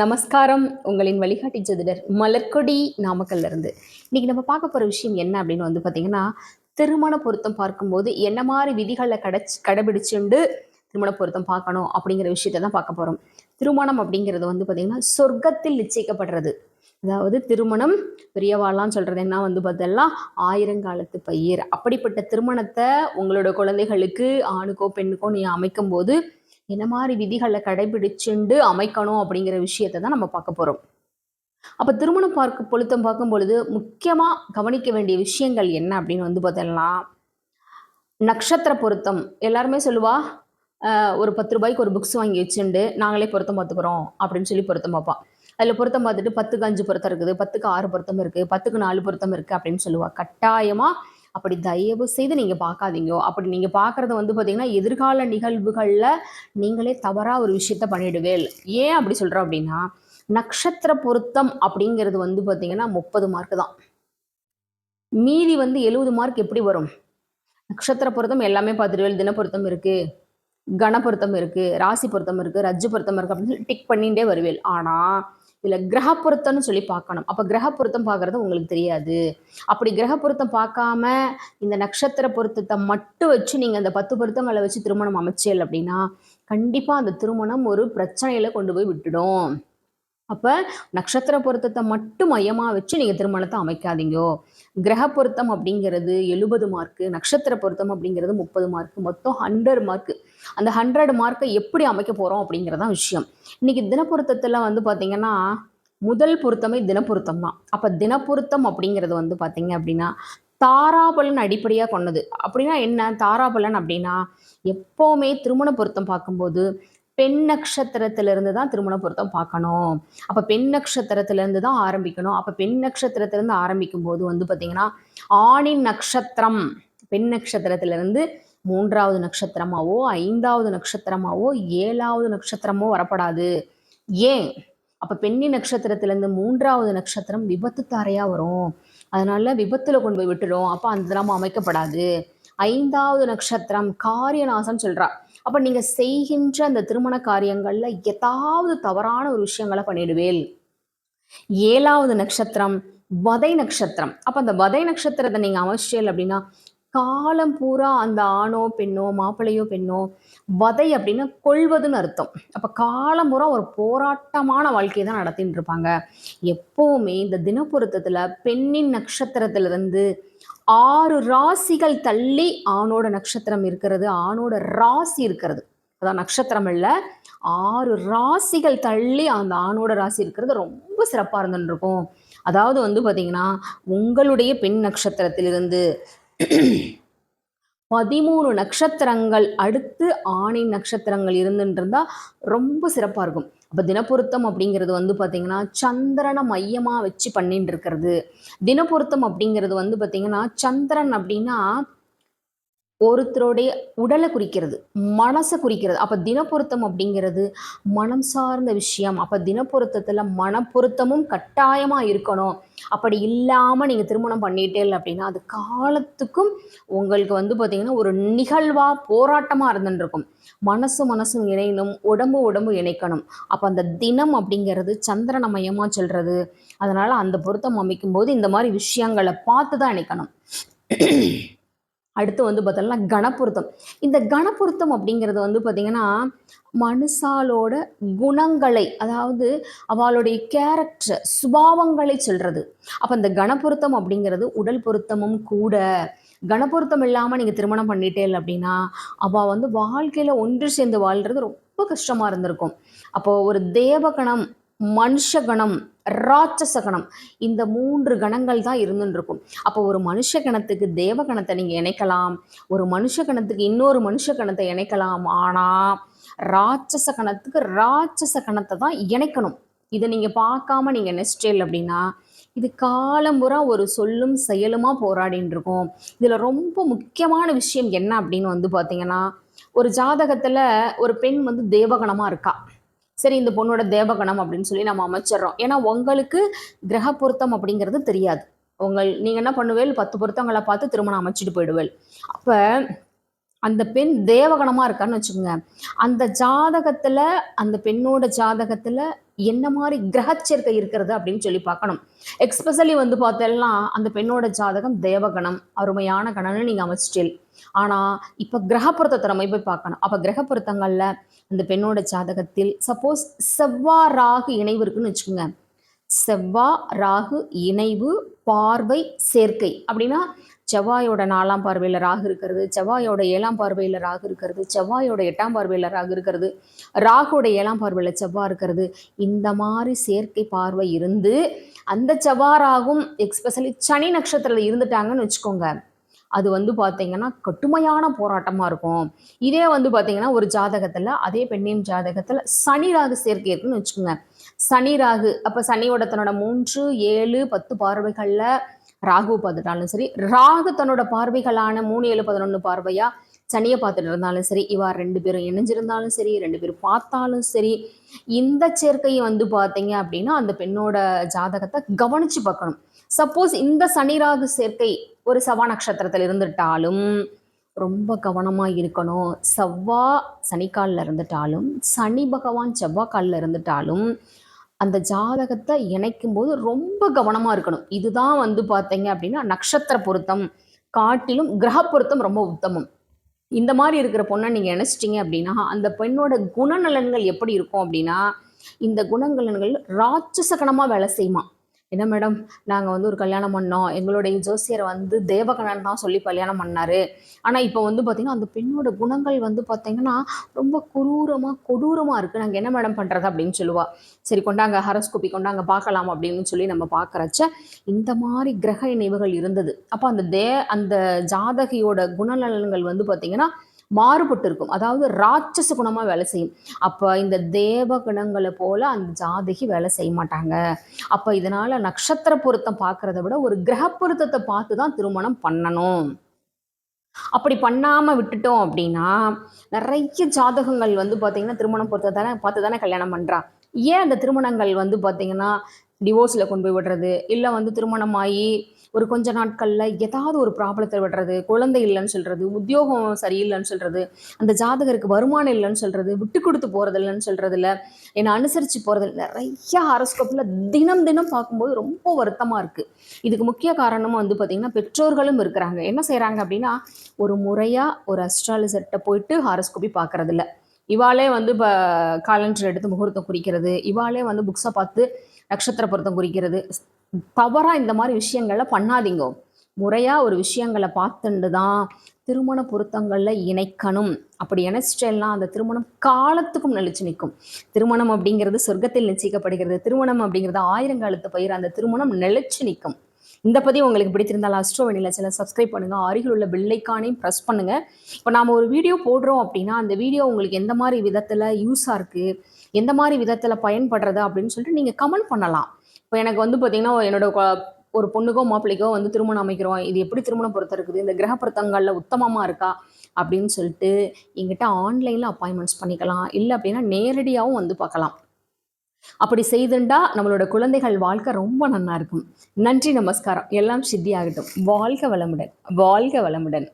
நமஸ்காரம் உங்களின் வழிகாட்டி ஜோதிடர் மலர்கொடி நாமக்கல்ல இருந்து இன்னைக்கு நம்ம பார்க்க போற விஷயம் என்ன அப்படின்னு வந்து பார்த்திங்கன்னா திருமண பொருத்தம் பார்க்கும்போது என்ன மாதிரி விதிகளை கடைச் கடைபிடிச்சுண்டு திருமண பொருத்தம் பார்க்கணும் அப்படிங்கிற விஷயத்தை தான் பார்க்க போறோம். திருமணம் அப்படிங்கிறது வந்து பார்த்திங்கன்னா சொர்க்கத்தில் நிச்சயிக்கப்படுறது. அதாவது திருமணம் பெரியவாள்லாம் சொல்றது என்ன வந்து பார்த்தீங்கன்னா ஆயிரங்காலத்து பயிர். அப்படிப்பட்ட திருமணத்தை உங்களோட குழந்தைகளுக்கு ஆணுக்கோ பெண்ணுக்கோ நீ அமைக்கும் போது என்ன மாதிரி விதிகளை கடைபிடிச்சுண்டு அமைக்கணும் அப்படிங்கிற விஷயத்தை தான் நம்ம பார்க்க போகிறோம் அப்போ திருமணம் பார்க்க பொருத்தம் பார்க்கும் பொழுது முக்கியமாக கவனிக்க வேண்டிய விஷயங்கள் என்ன அப்படின்னு வந்து பார்த்தோம்னா நட்சத்திர பொருத்தம். எல்லாருமே சொல்லுவா ஒரு பத்து ரூபாய்க்கு ஒரு புக்ஸ் வாங்கி வச்சுண்டு நாங்களே பொருத்தம் பார்த்துக்குறோம் அப்படின்னு சொல்லி பொருத்தம் பார்ப்பா. அதில் பொருத்தம் பார்த்துட்டு பத்துக்கு அஞ்சு பொருத்தம் இருக்குது பத்துக்கு ஆறு பொருத்தம் இருக்குது பத்துக்கு நாலு பொருத்தம் இருக்குது அப்படின்னு சொல்லுவாள் கட்டாயமாக அப்படி தயவு செய்து நீங்கள் பார்க்காதீங்க. அப்படி நீங்கள் பார்க்குறது வந்து பார்த்தீங்கன்னா எதிர்கால நிகழ்வுகளில் நீங்களே தவறாக ஒரு விஷயத்த பண்ணிடுவேல் ஏன் அப்படி சொல்கிறோம் அப்படின்னா நட்சத்திர பொருத்தம் அப்படிங்கிறது வந்து பார்த்தீங்கன்னா முப்பது மார்க் தான். மீதி வந்து எழுபது மார்க் எப்படி வரும்? நட்சத்திர பொருத்தம் எல்லாமே பார்த்துடுவேல் தின பொருத்தம் இருக்குது கண பொருத்தம் இருக்குது ராசி பொருத்தம் இருக்குது ரஜ்ஜு பொருத்தம் இருக்குது அப்படின்னு டிக் பண்ணிகிட்டே வருவேல் ஆனால் இதில் கிரக பொருத்தம்னு சொல்லி பார்க்கணும். அப்போ கிரக பொருத்தம் பார்க்குறது உங்களுக்கு தெரியாது. அப்படி கிரக பொருத்தம் பார்க்காம இந்த நட்சத்திர பொருத்தத்தை மட்டும் வச்சு நீங்கள் அந்த பத்து பொருத்தங்களை வச்சு திருமணம் அமைச்சல் அப்படின்னா கண்டிப்பாக அந்த திருமணம் ஒரு பிரச்சனையில் கொண்டு போய் விட்டுடும். அப்போ நட்சத்திர பொருத்தத்தை மட்டும் மையமாக வச்சு நீங்கள் திருமணத்தை அமைக்காதீங்கோ. கிரக பொருத்தம் அப்படிங்கிறது எழுபது மார்க்கு நட்சத்திர பொருத்தம் அப்படிங்கிறது முப்பது மார்க்கு மொத்தம் ஹண்ட்ரட் மார்க்கு அந்த ஹண்ட்ரட் மார்க்கை எப்படி அமைக்க போகிறோம் அப்படிங்கிறதான் விஷயம். இன்னைக்கு தினப்பொருத்தத்தில் வந்து பார்த்தீங்கன்னா முதல் பொருத்தமே தினப்பொருத்தம் தான். அப்போ தினப்பொருத்தம் அப்படிங்கிறது வந்து பார்த்தீங்க அப்படின்னா தாராபலன் அடிப்படையாக கொண்டது. அப்படின்னா என்ன? தாராபலன் அப்படின்னா எப்போவுமே திருமண பொருத்தம் பார்க்கும்போது பெண் நட்சத்திரத்திலிருந்து தான் திருமண பொருத்தம் பார்க்கணும். அப்போ பெண் நட்சத்திரத்திலேருந்து தான் ஆரம்பிக்கணும். அப்போ பெண் நட்சத்திரத்திலேருந்து ஆரம்பிக்கும் போது வந்து பார்த்திங்கன்னா ஆணின் நட்சத்திரம் பெண் நட்சத்திரத்திலேருந்து மூன்றாவது நட்சத்திரமாவோ ஐந்தாவது நட்சத்திரமாவோ ஏழாவது நட்சத்திரமோ வரப்படாது. ஏன்? அப்போ பெண்ணி நட்சத்திரத்திலேருந்து மூன்றாவது நட்சத்திரம் விபத்து தாரையாக வரும். அதனால விபத்தில் கொண்டு போய் விட்டுடும் அப்போ அந்த தினமும் அமைக்கப்படாது. ஐந்தாவது நட்சத்திரம் காரியநாசம் சொல்றா. அப்போ நீங்கள் செய்கின்ற அந்த திருமண காரியங்களில் ஏதாவது தவறான ஒரு விஷயங்களை பண்ணிடுவேல் ஏழாவது நட்சத்திரம் வதை நட்சத்திரம். அப்போ அந்த வதை நட்சத்திரத்தை நீங்கள் அமைச்சல் அப்படின்னா காலம் பூரா அந்த ஆணோ பெண்ணோ மாப்பிள்ளையோ பெண்ணோ வதை அப்படின்னு கொள்வதுன்னு அர்த்தம். அப்போ காலம் பூரா ஒரு போராட்டமான வாழ்க்கையை தான் நடத்தின்னு இருப்பாங்க. எப்போவுமே இந்த தினப்பொருத்தத்தில் பெண்ணின் நட்சத்திரத்திலிருந்து ஆறு ராசிகள் தள்ளி ஆணோட நட்சத்திரம் இருக்கிறது ஆணோட ராசி இருக்கிறது. அதான் நட்சத்திரம் இல்லை. ஆறு ராசிகள் தள்ளி அந்த ஆணோட ராசி இருக்கிறது ரொம்ப சிறப்பாக இருந்துருக்கும் இருக்கும். அதாவது வந்து பார்த்தீங்கன்னா உங்களுடைய பெண் நட்சத்திரத்திலிருந்து பதிமூணு நட்சத்திரங்கள் அடுத்து ஆணின் நட்சத்திரங்கள் இருந்துட்டு ரொம்ப சிறப்பாக இருக்கும். அப்போ தினப்பொருத்தம் அப்படிங்கிறது வந்து பார்த்தீங்கன்னா சந்திரனை மையமாக வச்சு பண்ணிட்டு இருக்கிறது. தினப்பொருத்தம் அப்படிங்கிறது வந்து பார்த்தீங்கன்னா சந்திரன் அப்படின்னா ஒருத்தருடைய உடலை குறிக்கிறது மனசை குறிக்கிறது. அப்போ தினப்பொருத்தம் அப்படிங்கிறது மனம் சார்ந்த விஷயம். அப்போ தினப்பொருத்தத்தில் மனப்பொருத்தமும் கட்டாயமாக இருக்கணும். அப்படி இல்லாமல் நீங்கள் திருமணம் பண்ணிட்டே அப்படின்னா அது காலத்துக்கும் உங்களுக்கு வந்து பார்த்தீங்கன்னா ஒரு நிகழ்வாக போராட்டமாக இருந்துருக்கும். மனசு மனசும் இணையணும் உடம்பு உடம்பு இணைக்கணும். அப்போ அந்த தினம் அப்படிங்கிறது சந்திரன மையமாக சொல்கிறது அதனால் அந்த பொருத்தம் அமைக்கும் போது இந்த மாதிரி விஷயங்களை பார்த்து தான் இணைக்கணும். அடுத்து வந்து பார்த்தோம்னா கணப்பொருத்தம் இந்த கணப்பொருத்தம் அப்படிங்கிறது வந்து பார்த்திங்கன்னா மனுஷாலோட குணங்களை அதாவது அவளுடைய கேரக்டர் சுபாவங்களை சொல்கிறது அப்போ இந்த கணப்பொருத்தம் அப்படிங்கிறது உடல் பொருத்தமும் கூட. கணப்பொருத்தம் இல்லாமல் நீங்கள் திருமணம் பண்ணிட்டேல் அப்படின்னா அவள் வந்து வாழ்க்கையில் ஒன்று சேர்ந்து வாழ்கிறது ரொம்ப கஷ்டமாக இருந்திருக்கும். அப்போது ஒரு தேவகணம் மனுஷகணம் ராட்சச கணம் இந்த மூன்று கணங்கள் தான் இருந்துன்னு இருக்கும் அப்போ ஒரு மனுஷ கணத்துக்கு தேவ கணத்தை நீங்கள் இணைக்கலாம். ஒரு மனுஷ கணத்துக்கு இன்னொரு மனுஷ கணத்தை இணைக்கலாம். ஆனால் ராட்சச கணத்துக்கு ராட்சச கணத்தை தான் இணைக்கணும். இதை நீங்கள் பார்க்காம நீங்கள் நெஸ்டேல் அப்படின்னா இது காலம்புறா ஒரு சொல்லும் செயலுமா போராடின்னு இருக்கும் இதில் ரொம்ப முக்கியமான விஷயம் என்ன அப்படின்னு வந்து பார்த்தீங்கன்னா ஒரு ஜாதகத்தில் ஒரு பெண் வந்து தேவகணமாக இருக்கா? சரி இந்த பொண்ணோட தேவகணம் அப்படின்னு சொல்லி நம்ம அமைச்சிடுறோம் ஏன்னா உங்களுக்கு கிரக பொருத்தம் அப்படிங்கிறது தெரியாது. உங்கள் நீங்கள் என்ன பண்ணுவேல் பத்து பொருத்தங்களை பார்த்து திருமணம் அமைச்சிட்டு போயிடுவேல். அப்போ அந்த பெண் தேவகணமாக இருக்கான்னு வச்சுக்கோங்க. அந்த ஜாதகத்தில் அந்த பெண்ணோட ஜாதகத்தில் என்ன மாதிரி கிரகச்சேர்க்கை இருக்கிறது அப்படின்னு சொல்லி பார்க்கணும். எக்ஸ்பெஷலி வந்து பார்த்தோம்னா அந்த பெண்ணோட ஜாதகம் தேவகணம் அருமையான கணம்னு நீங்கள் அமைச்சிட்டீல். ஆனால் இப்போ கிரகப்பொருத்தத்தை நம்ம போய் பார்க்கணும். அப்போ கிரகப்பொருத்தங்களில் அந்த பெண்ணோட ஜாதகத்தில் சப்போஸ் செவ்வா ராகு இணைவு இருக்குன்னு வச்சுக்கோங்க. செவ்வா ராகு இணைவு பார்வை சேர்க்கை. அப்படின்னா செவ்வாயோட நாலாம் பார்வையில் ராகு இருக்கிறது செவ்வாயோட ஏழாம் பார்வையில் ராகு இருக்கிறது செவ்வாயோட எட்டாம் பார்வையில் ராகு இருக்கிறது ராகுவோட ஏழாம் பார்வையில் செவ்வாய் இருக்கிறது. இந்த மாதிரி செயற்கை பார்வை இருந்து அந்த செவ்வாய் ராகும் எக்ஸ்பெஷலி சனி நட்சத்திரத்தில் இருந்துட்டாங்கன்னு வச்சுக்கோங்க. அது வந்து பார்த்தீங்கன்னா கட்டுமையான போராட்டமாக இருக்கும். இதே வந்து பார்த்தீங்கன்னா ஒரு ஜாதகத்தில் அதே பெண்ணின் ஜாதகத்தில் சனி ராகு சேர்க்கை இருக்குன்னு வச்சுக்கோங்க. சனி ராகு அப்போ சனியோட தன்னோட மூன்று ஏழு பத்து பார்வைகளில் ராகு பார்த்துட்டாலும் சரி ராகு தன்னோட பார்வைகளான மூணு ஏழு பதினொன்று பார்வையா சனியை பார்த்துட்டு இருந்தாலும் சரி இவா ரெண்டு பேரும் இணைஞ்சிருந்தாலும் சரி ரெண்டு பேரும் பார்த்தாலும் சரி இந்த சேர்க்கையை வந்து பார்த்தீங்க அப்படின்னா அந்த பெண்ணோட ஜாதகத்தை கவனிச்சு பார்க்கணும். சப்போஸ் இந்த சனி ராகு சேர்க்கை ஒரு சவா நட்சத்திரத்தில் இருந்துட்டாலும் ரொம்ப கவனமாக இருக்கணும். செவ்வா சனிக்காலில் இருந்துட்டாலும் சனி பகவான் செவ்வாய்க்காலில் இருந்துட்டாலும் அந்த ஜாதகத்தை இணைக்கும் போது ரொம்ப கவனமாக இருக்கணும். இதுதான் வந்து பார்த்தீங்க அப்படின்னா நட்சத்திர பொருத்தம் காட்டிலும் கிரக பொருத்தம் ரொம்ப உத்தமம். இந்த மாதிரி இருக்கிற பொண்ணை நீங்கள் நினச்சிட்டிங்க அப்படின்னா அந்த பெண்ணோட குணநலன்கள் எப்படி இருக்கும் அப்படின்னா இந்த குணநலன்கள் ராட்சசகனமாக வேலை செய்யுமா? என்ன மேடம் நாங்கள் வந்து ஒரு கல்யாணம் பண்ணோம். எங்களுடைய ஜோசியரை வந்து தேவகணன் தான் சொல்லி கல்யாணம் பண்ணாரு. ஆனால் இப்போ வந்து பார்த்திங்கன்னா அந்த பெண்ணோட குணங்கள் வந்து பார்த்திங்கன்னா ரொம்ப குரூரமாக கொடூரமாக இருக்குது நாங்கள் என்ன மேடம் பண்ணுறது அப்படின்னு சொல்லுவா. சரி கொண்டாங்க ஹரஸ்கோப்பி கொண்டாங்க பார்க்கலாம் அப்படின்னு சொல்லி நம்ம பார்க்குறச்ச இந்த மாதிரி கிரக இணைவுகள் இருந்தது. அப்போ அந்த தே அந்த ஜாதகியோட குணநலன்கள் வந்து பார்த்திங்கன்னா மாறுபட்டு இருக்கும் அதாவது ராட்சச குணமாக வேலை செய்யும். அப்போ இந்த தேவ குணங்களை போல அந்த ஜாதகி வேலை செய்ய மாட்டாங்க. அப்போ இதனால நட்சத்திர பொருத்தம் பார்க்கறத விட ஒரு கிரக பொருத்தத்தை பார்த்து தான் திருமணம் பண்ணணும். அப்படி பண்ணாமல் விட்டுட்டோம் அப்படின்னா நிறைய ஜாதகங்கள் வந்து பார்த்தீங்கன்னா திருமணம் பொறுத்த தானே பார்த்து தானே கல்யாணம் பண்ணுறா ஏன் அந்த திருமணங்கள் வந்து பார்த்தீங்கன்னா டிவோர்ஸில் கொண்டு போய் விடுறது இல்லை வந்து திருமணமாகி ஒரு கொஞ்ச நாட்களில் ஏதாவது ஒரு ப்ராப்ளத்தை விடுறது குழந்தை இல்லைன்னு சொல்கிறது உத்தியோகம் சரியில்லைன்னு சொல்கிறது அந்த ஜாதகருக்கு வருமானம் இல்லைன்னு சொல்கிறது விட்டு கொடுத்து போகிறது இல்லைன்னு சொல்கிறதுல என்னை அனுசரித்து போகிறது நிறைய ஹாரஸ்கோப்பில் தினம் தினம் பார்க்கும்போது ரொம்ப வருத்தமாக இருக்குது இதுக்கு முக்கிய காரணமும் வந்து பார்த்திங்கன்னா பெற்றோர்களும் இருக்கிறாங்க. என்ன செய்கிறாங்க அப்படின்னா ஒரு முறையாக ஒரு அஸ்ட்ராலஜர்கிட்ட போயிட்டு ஹாரஸ்கோப்பி பார்க்குறதில்ல. இவாளே வந்து இப்போ காலண்டர் எடுத்து முகூர்த்தம் குறிக்கிறது இவாளே வந்து புக்ஸை பார்த்து நட்சத்திர பொருத்தம் குறிக்கிறது. தவறாக இந்த மாதிரி விஷயங்களை பண்ணாதீங்க. முறையாக ஒரு விஷயங்களை பார்த்துண்டு தான் திருமண பொருத்தங்களில் இணைக்கணும். அப்படி இணைச்சிட்டேன்னா அந்த திருமணம் காலத்துக்கும் நிலைச்சு நிற்கும். திருமணம் அப்படிங்கிறது சொர்க்கத்தில் நிச்சயிக்கப்படுகிறது. திருமணம் அப்படிங்கிறது ஆயிரங்காலத்து பயிர். அந்த திருமணம் நிலைச்சு நிற்கும். இந்த பதிவு உங்களுக்கு பிடிச்சிருந்தால் அஸ்ட்ரோ வெண்ணில சில சப்ஸ்கிரைப் பண்ணுங்கள் அருகில் உள்ள பில்லைக்கானையும் ப்ரெஸ் பண்ணுங்கள் இப்போ நாம் ஒரு வீடியோ போடுறோம் அப்படின்னா அந்த வீடியோ உங்களுக்கு எந்த மாதிரி விதத்தில் யூஸாக இருக்குது எந்த மாதிரி விதத்தில் பயன்படுறது அப்படின்னு சொல்லிட்டு நீங்கள் கமெண்ட் பண்ணலாம். இப்போ எனக்கு வந்து பார்த்தீங்கன்னா என்னோட ஒரு பொண்ணுக்கோ மாப்பிள்ளைக்கோ வந்து திருமணம் அமைக்கிறோம். இது எப்படி திருமணம் பொறுத்த இருக்குது? இந்த கிரக பொருத்தங்களில் உத்தமமாக இருக்கா? அப்படின்னு சொல்லிட்டு எங்கிட்ட ஆன்லைனில் அப்பாயின்மெண்ட்ஸ் பண்ணிக்கலாம். இல்லை அப்படின்னா நேரடியாகவும் வந்து பார்க்கலாம். அப்படி செய்துண்டா நம்மளோட குழந்தைகள் வாழ்க்கை ரொம்ப நல்லா இருக்கும். நன்றி நமஸ்காரம். எல்லாம் சித்தியாகட்டும். வாழ்க வளமுடன். வாழ்க வளமுடன்.